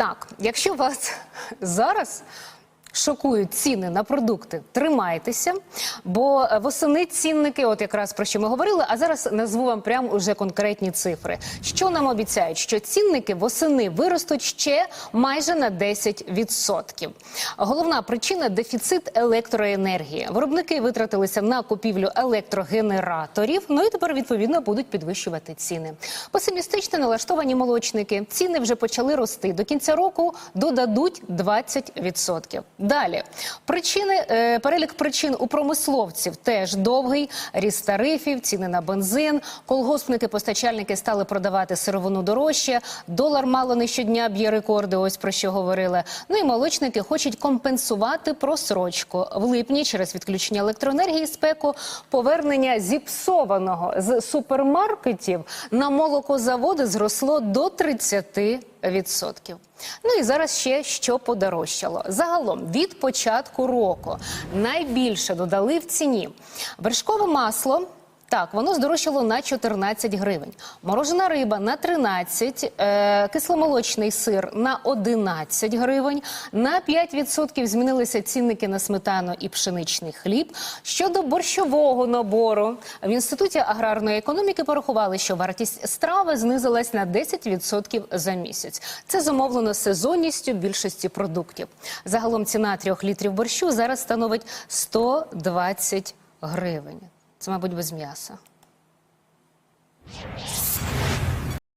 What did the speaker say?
Так, якщо вас зараз шокують ціни на продукти, тримайтеся, бо восени цінники, от якраз про що ми говорили, а зараз назву вам прямо уже конкретні цифри. Що нам обіцяють? Що цінники восени виростуть ще майже на 10%. Головна причина дефіцит електроенергії. Виробники витратилися на купівлю електрогенераторів. Ну і тепер відповідно будуть підвищувати ціни. Песимістично налаштовані молочники. Ціни вже почали рости. До кінця року додадуть 20%. Далі причини е, перелік причин у промисловців теж довгий. Ріст тарифів, ціни на бензин. Колгоспники, постачальники стали продавати сировину дорожче. Долар мало не щодня б'є рекорди. Ось про що говорили. Ну і молочники хочуть компенсувати просрочку в липні через відключення електроенергії. Спеку повернення зіпсованого з супермаркетів на молокозаводи зросло до 30%. Ну і зараз ще що подорожчало. Загалом від початку року найбільше додали в ціні вершкове масло. Так, воно здорожчало на 14 гривень. Морожена риба на 13, е, кисломолочний сир на 11 гривень. На 5% змінилися цінники на сметану і пшеничний хліб. Щодо борщового набору, в інституті аграрної економіки порахували, що вартість страви знизилась на 10% за місяць. Це зумовлено сезонністю більшості продуктів. Загалом ціна трьох літрів борщу зараз становить 120 гривень. Це, мабуть, без м'яса.